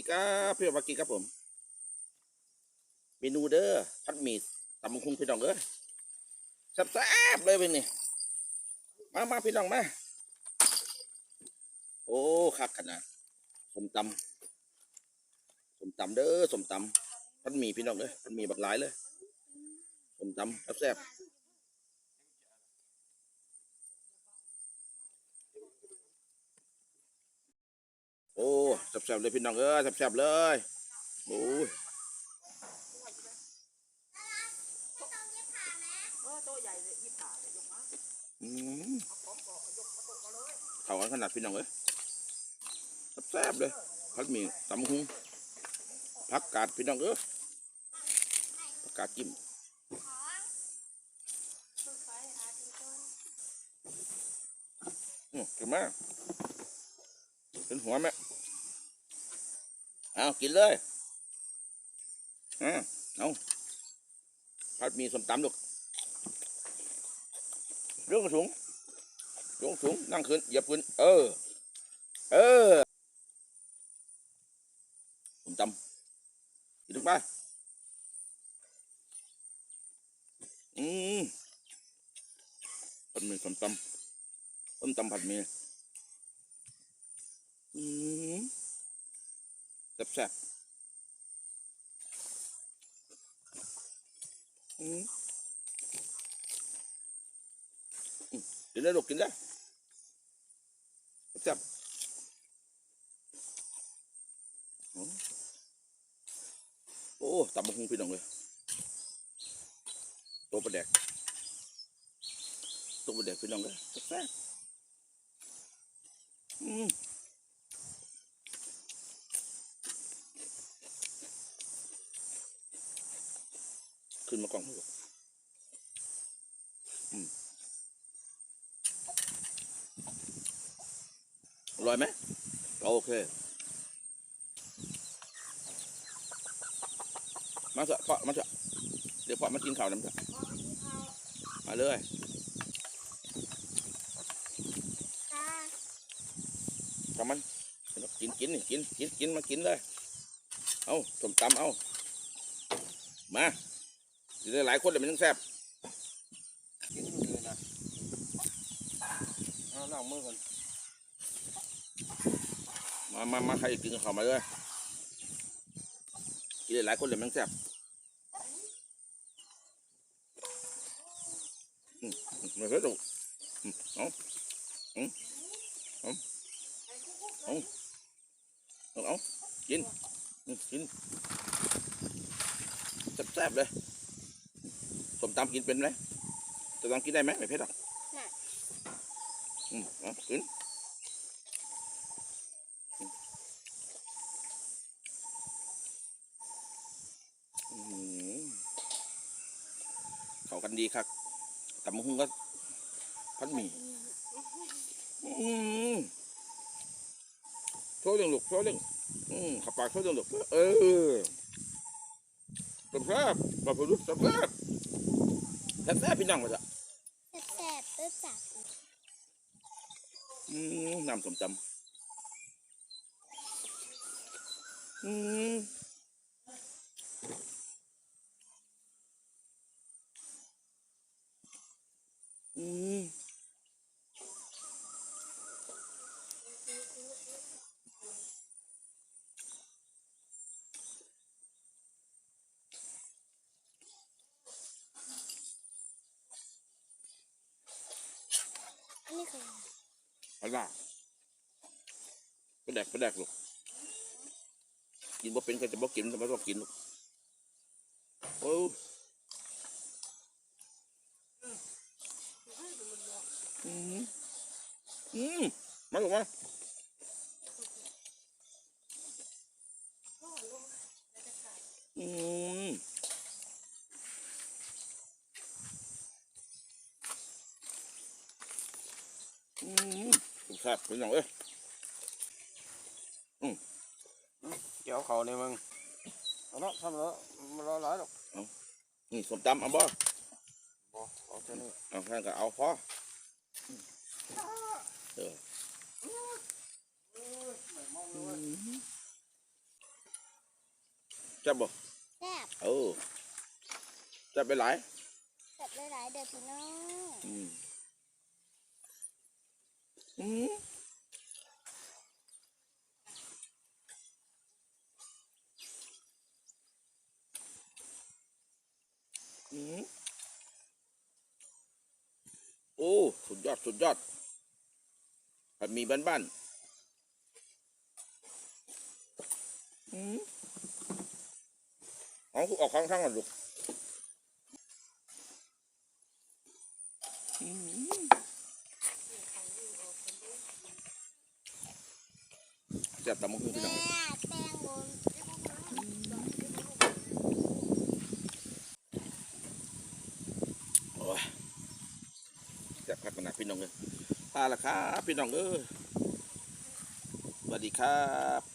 ดีครับพี่มากินครับผม เมนูเด้อพัดหมี่ตำบักคุงพี่น้องเอ้ยแซ่บๆเลยเป็นนี่มามาพี่น้องมาโอ้คักขนาดสมตำสมตำเด้อสมตำพัดหมี่พี่น้องเอ้ยพัดหมี่บักหลายเลยสมตำแซ่บๆ อ้แซ่บๆเลยพี่น้องเอ้ยแซ่บๆเลยโอ้ยเข่ากันขนาดพี่น้องเอ้ยแซ่บๆเลยผัดหมี่ตำหุงผักกาดพี่น้องเอ้ยผักกาดจิ้มอืมกินไหมเป็นหัวไหม เอากินเลยอ่าเอาผัดหมี่สมตำลูกเรื่องกระถุงสูงนั่งขึ้นเหยียบขึ้น เออ เออผมตำกินลงไปอืมผัดหมี่สมตำส้มตำผัดหมี่อืม แซ่บแซ่บอืมอืมกินได้ลูกกินได้จับโอ้ตับมะฮุงพี่น้องเลยตัวประแดกตัวประแดกพี่น้องเลยแซ่บๆอืม ขึ้นมากล่องให้ลูกอืมอร่อยไหมโอเค มาเถอะพ่อมาเถอะเดี๋ยวพ่อมากินข้าวน้ำเถอะมาเลยกับมัน กินกินนี่กินกินกินมากินเลย เอาสมตำเอา มา กินได้หลายคนเลยมันต้องแซ่บกินมือนะเอาล้างมือก่อนมามามาใครกินกับข้าวมาเลยกินได้หลายคนเลยมันต้องแซ่บอืมไม่เคยดูอืมเอาอืมเอาเอาเอาเอากินอืมกินแซ่บๆเลย สมตำกินเป็นไหมจะตำกินได้ไหมไม่เผ็ดหรอกอืมเอากินอื้อหือเข้ากันดีครับตำมะฮุงก็พัดหมี่อืมโชว์เรื่องลูกโชว์เรื่องอืมขับปากโชว์เรื่องลูกเออแซ่บแซ่บปลาผดุกแซ่บแซ่บ แซ่บแซ่บพี่น้องมาจ้ะแซ่บๆรู้จักอืมน้ำสมจำอืม อันนี้คืออะไรไปแดกไปแดกลูกกินบ่เป็นก็จะบ่กินแต่ไม่ต้องกินลูกโอ้อืมอืมมาลูกมาอืมอืม ครับเป็นอย่างเอ้ยเกี่ยวเขาเนี่ยมึงเอาเนาะทำแล้วมันรอหลายหรอกนี่สมตำเอาบ่บ่เอาเท่านี้เอาแค่ก็เอาพอเออไม่มองเลยจับบ่แซ่บเออจับไปหลายแซ่บหลายๆเด้อพี่น้อง อืมอืมอืมโอ้ สุดยอด สุดยอดผัดหมีบ้านๆอืมเอาออกข้างข้างก่อนลูก จับตำมะฮุ่งพี่น้องโอ้ยจับพักขนาดพี่น้องเลยพาละครับพี่น้องเออสวัสดีครับ